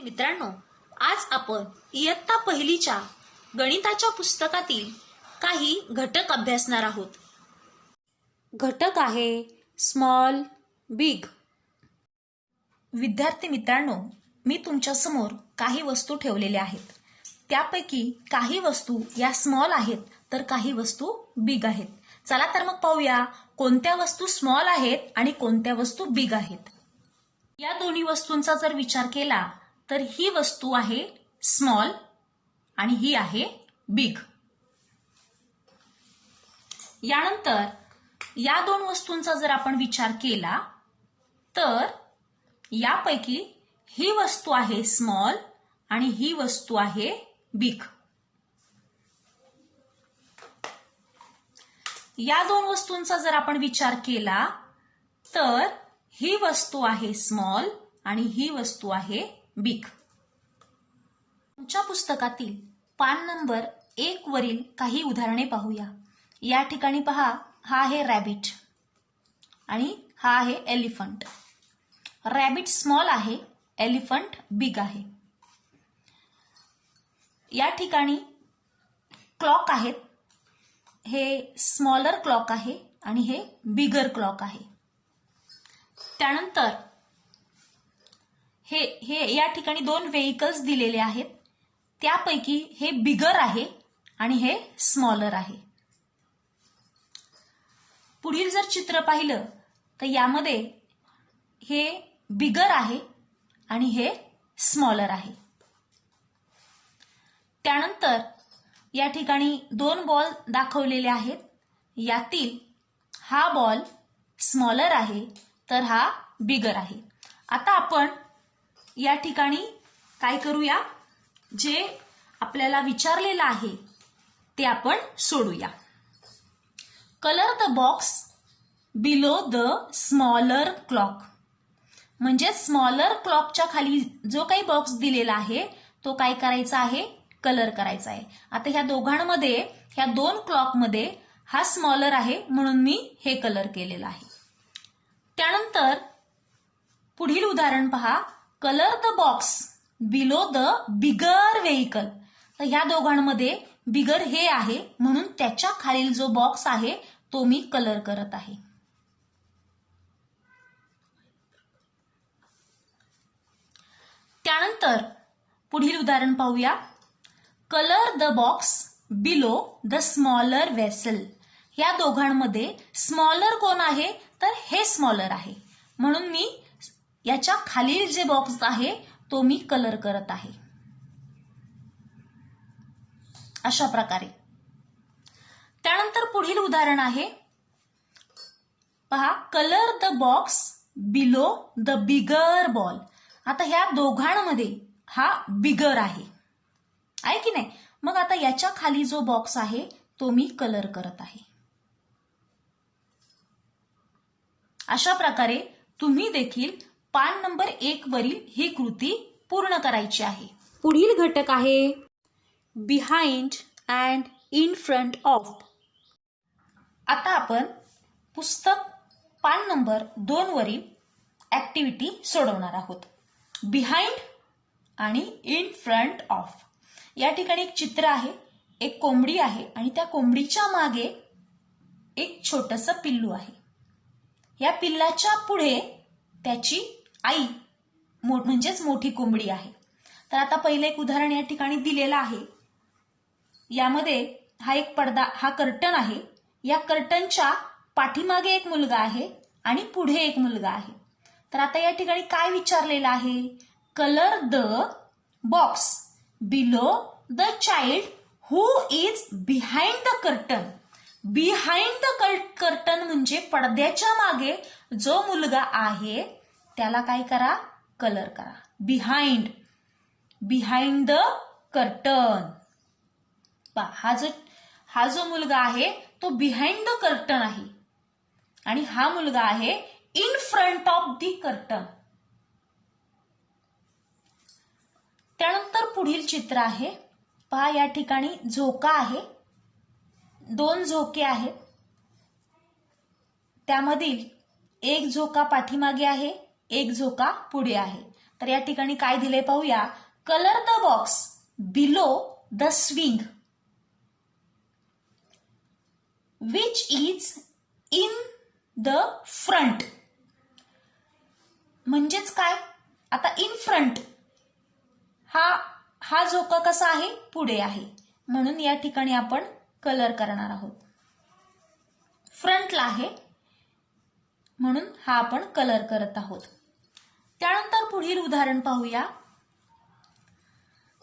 मित्रांनो आज आपण इयत्ता पहिलीच्या गणिताच्या पुस्तकातील काही घटक अभ्यासणार आहोत. घटक आहे स्मॉल बिग विद्यार्थी मित्रांनो मी तुमच्यासमोर काही वस्तू ठेवलेल्या आहेत. त्यापैकी काही वस्तू या स्मॉल आहेत तर काही वस्तू बिग आहेत. चला तर मग पाहूया कोणत्या वस्तू स्मॉल आहेत आणि कोणत्या वस्तू बिग आहेत. या दोन्ही वस्तूंचा जर विचार केला तर ही वस्तू आहे स्मॉल आणि ही आहे बिग यानंतर या दोन वस्तूंचा जर आपण विचार केला तर यापैकी ही वस्तू आहे स्मॉल आणि ही वस्तू आहे बिग या दोन वस्तूंचा जर आपण विचार केला तर ही वस्तू आहे स्मॉल आणि ही वस्तू आहे बीक. तुमच्या पुस्तकातील पान नंबर एक वरील काही उदाहरणे पाहूया. या ठिकाणी पहा हा आहे रॅबिट आणि हा आहे एलिफंट रॅबिट स्मॉल आहे एलिफंट बिग आहे. या ठिकाणी क्लॉक आहेत. हे स्मॉलर क्लॉक आहे आणि हे बिगर क्लॉक आहे. त्यानंतर हे हे या ठिकाणी दोन व्हेकल्स दिलेले आहेत. त्यापैकी हे बिगर आहे आणि हे स्मॉलर आहे. पुढील जर चित्र पाहिलं तर यामध्ये हे बिगर आहे आणि हे स्मॉलर आहे. त्यानंतर या ठिकाणी दोन बॉल दाखवलेले आहेत. यातील हा बॉल स्मॉलर आहे तर हा बिगर आहे. आता आपण या ठिकाणी काय करूया? जे आपल्याला विचारलेलं आहे ते आपण सोडूया. Colour the box below the smaller clock म्हणजे स्मॉलर क्लॉकच्या खाली जो काही बॉक्स दिलेला आहे तो काय करायचा आहे? कलर करायचा आहे. आता ह्या दोघांमध्ये ह्या दोन क्लॉकमध्ये हा स्मॉलर आहे म्हणून मी हे कलर केलेलं आहे. त्यानंतर पुढील उदाहरण पहा. Colour the box below the bigger vehicle तर ह्या दोघांमध्ये बिगर हे आहे म्हणून त्याच्या खालील जो बॉक्स आहे तो मी कलर करत आहे. त्यानंतर पुढील उदाहरण पाहूया. Colour the box below the smaller vessel या दोघांमध्ये स्मॉलर कोण आहे? तर हे स्मॉलर आहे. म्हणून मी याच्या खालील जे बॉक्स आहे तो मी कलर करत आहे. अशा प्रकारे. त्यानंतर पुढील उदाहरण आहे. पहा colour the box below the bigger ball आता ह्या दोघांमध्ये हा बिगर आहे. आहे की नाही? मग आता याच्या खाली जो बॉक्स आहे तो मी कलर करत आहे. अशा प्रकारे तुम्ही देखील पान नंबर एक वरील ही कृती पूर्ण करायची आहे. पुढील घटक आहे. Behind and in front of आता आपण पुस्तक पान नंबर दोन वरील ऍक्टिव्हिटी सोडवणार आहोत. बिहाइंड आणि इन फ्रंट ऑफ या ठिकाणी एक चित्र आहे एक कोंबडी आहे आणि त्या कोंबडीच्या मागे एक छोटस पिल्लू आहे. या पिल्लाच्या पुढे त्याची आई म्हणजेच मोठी कोंबडी आहे. तर आता पहिलं एक उदाहरण या ठिकाणी दिलेलं आहे. यामध्ये हा एक पडदा हा कर्टन आहे. या कर्टनच्या पाठीमागे एक मुलगा आहे आणि पुढे एक मुलगा आहे. तर आता या ठिकाणी काय विचारलेलं आहे? Colour the box below the child who is behind the curtain behind the curtain म्हणजे पडद्याच्या मागे जो मुलगा आहे त्याला काय करा? कलर करा. बिहाइंड बिहाइंड द कर्टन हा जो हा जो मुलगा आहे तो बिहाइंड द कर्टन आहे. आणि हा मुलगा आहे in front of the curtain त्यानंतर पुढील चित्र आहे. पहा या ठिकाणी झोका आहे. दोन झोके आहेत. त्यामधील एक झोका पाठीमागे आहे. एक झोका पुढे आहे. तर या ठिकाणी काय दिले पाहूया. Colour the box below the swing which is in the front म्हणजेच काय? आता इन फ्रंट हा हा झोका कसा आहे? पुढे आहे. म्हणून या ठिकाणी आपण कलर करणार आहोत. फ्रंटला आहे. म्हणून हा आपण कलर करत आहोत. त्यानंतर पुढील उदाहरण पाहूया.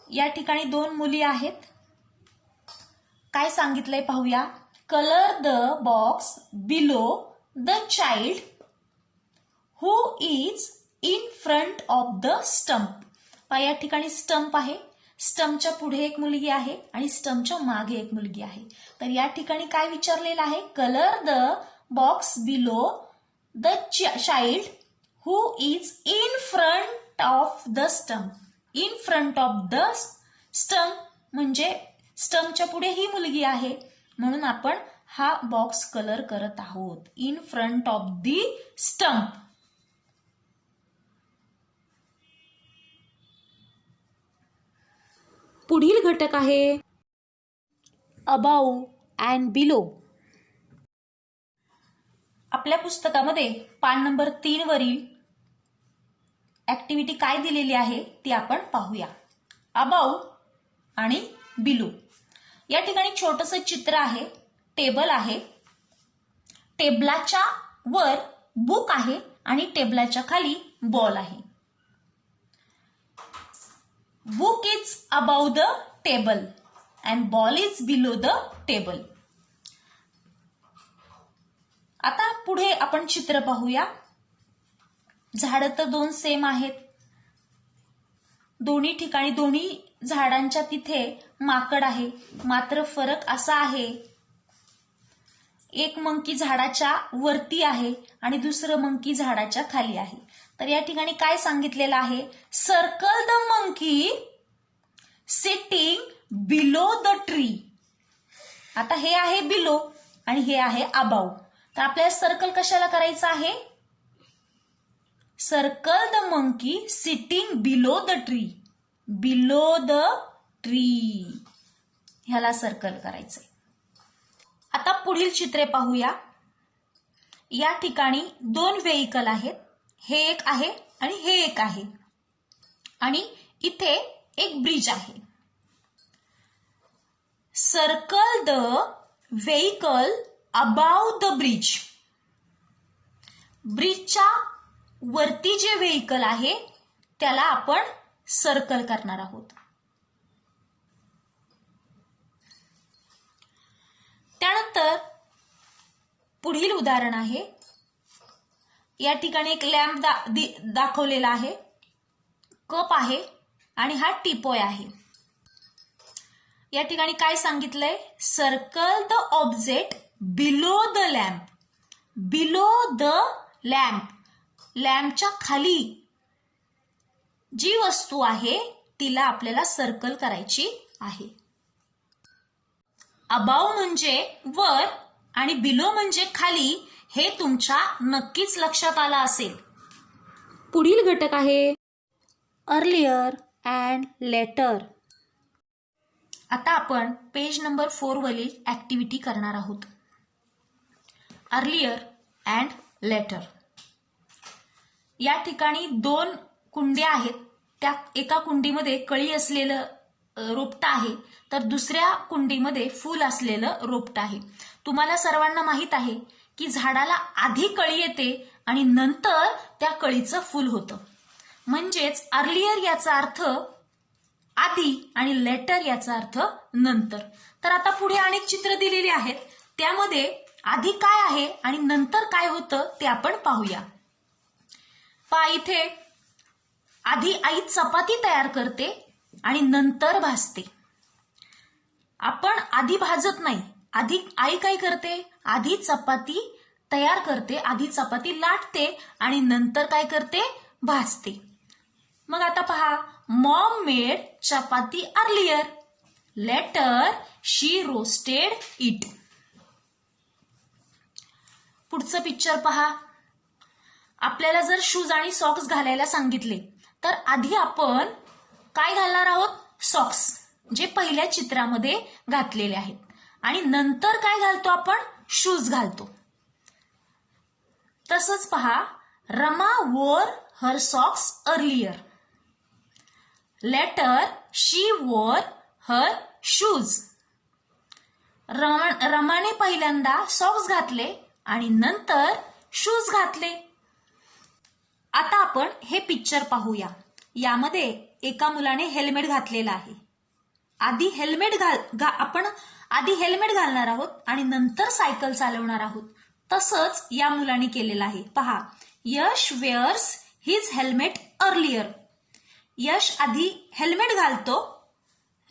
या ठिकाणी दोन मुली आहेत. काय सांगितलंय पाहूया. Colour the box below the child who is in front of the stump पहा या ठिकाणी स्टंप आहे. स्टंपच्या पुढे एक मुलगी आहे आणि स्टंपच्या मागे एक मुलगी आहे. तर या ठिकाणी काय विचारलेलं आहे? Colour the box below the child who is in front of the stump in front of the stump म्हणजे स्टंपच्या पुढे ही मुलगी आहे. म्हणून आपण हा बॉक्स कलर करत आहोत. In front of the stump पुढील घटक आहे अबाऊ अँड बिलो आपल्या पुस्तकामध्ये पान नंबर तीन वरील ऍक्टिव्हिटी काय दिलेली आहे ती आपण पाहूया. अबाऊ आणि बिलू या ठिकाणी छोटस चित्र आहे टेबल आहे. टेबलाच्या वर बुक आहे आणि टेबलाच्या खाली बॉल आहे. Book is above the table and ball is below the table आता पुढे आपण चित्र पाहूया. झाडं तर दोन सेम आहेत. दोन्ही ठिकाणी दोन्ही झाडांच्या तिथे माकड आहे. मात्र फरक असा आहे एक मंकी झाडाच्या वरती आहे आणि दुसरं मंकी झाडाच्या खाली आहे. तर या ठिकाणी काय सांगितलेलं आहे? Circle the monkey sitting below the tree आता हे आहे बिलो आणि हे आहे अबाऊ तर आपल्याला सर्कल कशाला करायचं आहे? Circle the monkey sitting below the tree below the tree ह्याला सर्कल करायचंय. आता पुढील चित्रे पाहूया. या ठिकाणी दोन व्हेकल आहेत. हे एक आहे आणि हे एक आहे. आणि इथे एक ब्रिज आहे. Circle the vehicle above the bridge ब्रिजच्या वरती जे व्हेकल आहे त्याला आपण सर्कल करणार आहोत. त्यानंतर पुढील उदाहरण आहे. या ठिकाणी एक लॅम्प दा, दाखवलेला आहे. कप आहे आणि हा टिपोय आहे. या ठिकाणी काय सांगितलंय? Circle the object below the lamp below the lamp लॅम्पच्या खाली जी वस्तू आहे तिला आपल्याला सर्कल करायची आहे. अबाव म्हणजे वर आणि बिलो म्हणजे खाली हे तुमच्या नक्कीच लक्षात आलं असेल. पुढील घटक आहे अर्लियर अँड लेटर आता आपण पेज नंबर फोर वरील ऍक्टिव्हिटी करणार आहोत. अर्लियर अँड लेटर या ठिकाणी दोन कुंड्या आहेत. त्या एका कुंडीमध्ये कळी असलेलं रोपट आहे. तर दुसऱ्या कुंडीमध्ये फूल असलेलं रोपट आहे. तुम्हाला सर्वांना माहीत आहे की झाडाला आधी कळी येते आणि नंतर त्या कळीचं फूल होतं. म्हणजेच अर्लियर याचा अर्थ आधी आणि लेटर याचा अर्थ नंतर. तर आता पुढे अनेक चित्र दिलेली आहेत. त्यामध्ये आधी काय आहे आणि नंतर काय होतं ते आपण पाहूया. पा इथे. आधी आई चपाती तयार करते आणि नंतर भाजते. आपण आधी भाजत नाही. आधी आई काय करते? आधी चपाती तयार करते. आधी चपाती लाटते आणि नंतर काय करते? भाजते. मग आता पहा. Mom made chapati earlier. Later she roasted it. पुढचं पिक्चर पहा. आपल्याला जर शूज आणि सॉक्स घालायला सांगितले तर आधी आपण काय घालणार आहोत? सॉक्स जे पहिल्या चित्रामध्ये घातलेले आहेत. आणि नंतर काय घालतो आपण? शूज घालतो. तसंच पहा Rama wore her socks earlier later she wore her shoes रमाने पहिल्यांदा सॉक्स घातले आणि नंतर शूज घातले. आता आपण हे पिक्चर पाहूया. यामध्ये एका मुलाने हेल्मेट घातलेलं आहे. आधी हेल्मेट घाल घा आपण आधी हेल्मेट घालणार आहोत आणि नंतर सायकल चालवणार आहोत. तसंच या मुलाने केलेलं आहे. पहा Yash wears his helmet earlier Yash आधी हेल्मेट घालतो.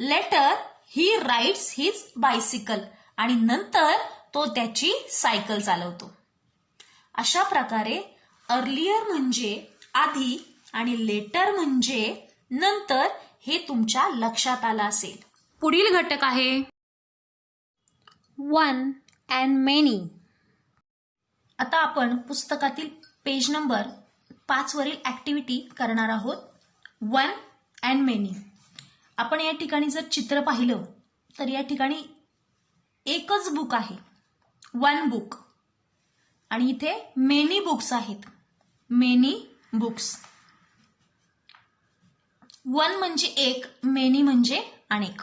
Later he rides his bicycle आणि नंतर तो त्याची सायकल चालवतो. अशा प्रकारे अर्लियर म्हणजे आधी आणि लेटर म्हणजे नंतर हे तुमच्या लक्षात आलं असेल. पुढील घटक आहे. वन अँड मेनी आता आपण पुस्तकातील पेज नंबर पाच वरील ऍक्टिव्हिटी करणार आहोत. वन अँड मेनी आपण या ठिकाणी जर चित्र पाहिलं तर या ठिकाणी एकच बुक आहे. वन बुक आणि इथे मेनी बुक्स आहेत. मेनी बुक्स वन म्हणजे एक मेनी म्हणजे अनेक.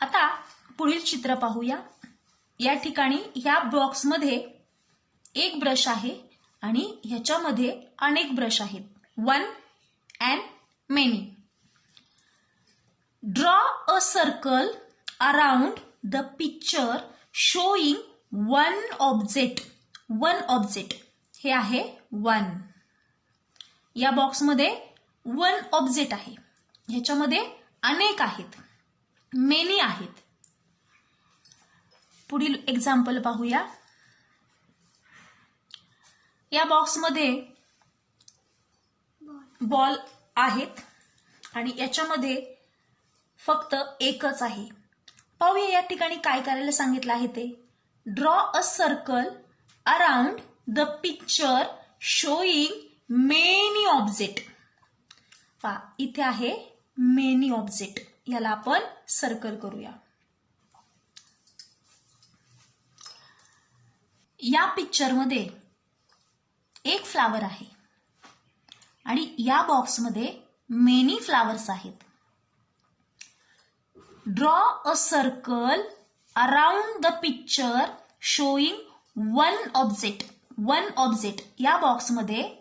आता पुढील चित्र पाहूया. या ठिकाणी ह्या बॉक्समध्ये एक ब्रश आहे आणि ह्याच्यामध्ये अनेक ब्रश आहेत. One and many draw a circle around the picture showing one object one object हे आहे वन. या बॉक्समध्ये वन ऑब्जेक्ट आहे. ह्याच्यामध्ये अनेक आहेत. मेनी आहेत. पुढील एक्झाम्पल पाहूया. या बॉक्समध्ये बॉल आहेत आणि याच्यामध्ये फक्त एकच आहे. पाहूया या ठिकाणी काय करायला सांगितलं आहे ते. Draw a circle around the picture showing many object पा इथे आहे मेनी ऑब्जेक्ट याला आपण सर्कल करूया. या पिक्चरमध्ये एक फ्लावर आहे. आणि या बॉक्समध्ये मेनी फ्लावर्स आहेत. Draw a circle around the picture showing one object one object या बॉक्समध्ये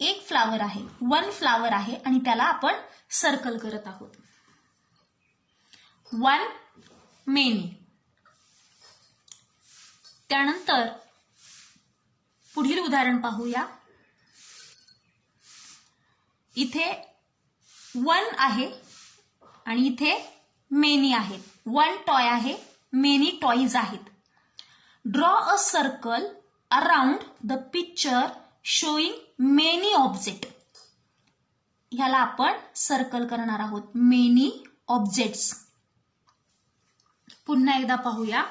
एक फ्लावर आहे. वन फ्लावर आहे आणि त्याला आपण सर्कल करत आहोत. वन मेनी त्यानंतर पुढील उदाहरण पाहूया. इथे वन आहे आणि इथे मेनी आहेत. वन टॉय आहे मेनी टॉईज आहेत. Draw a circle around the picture showing many object ह्याला आपण सर्कल करणार आहोत. मेनी ऑब्जेक्ट्स पुन्हा एकदा पाहूया.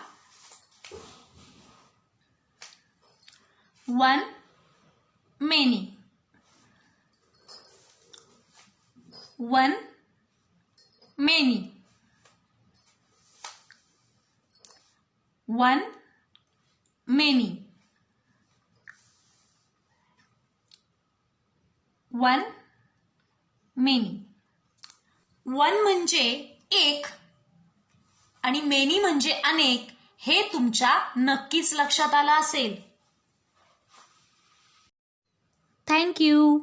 One many one many one many one many. One म्हणजे एक आणि मेनी म्हणजे अनेक हे तुमच्या नक्कीच लक्षात आलं असेल. थँक्यू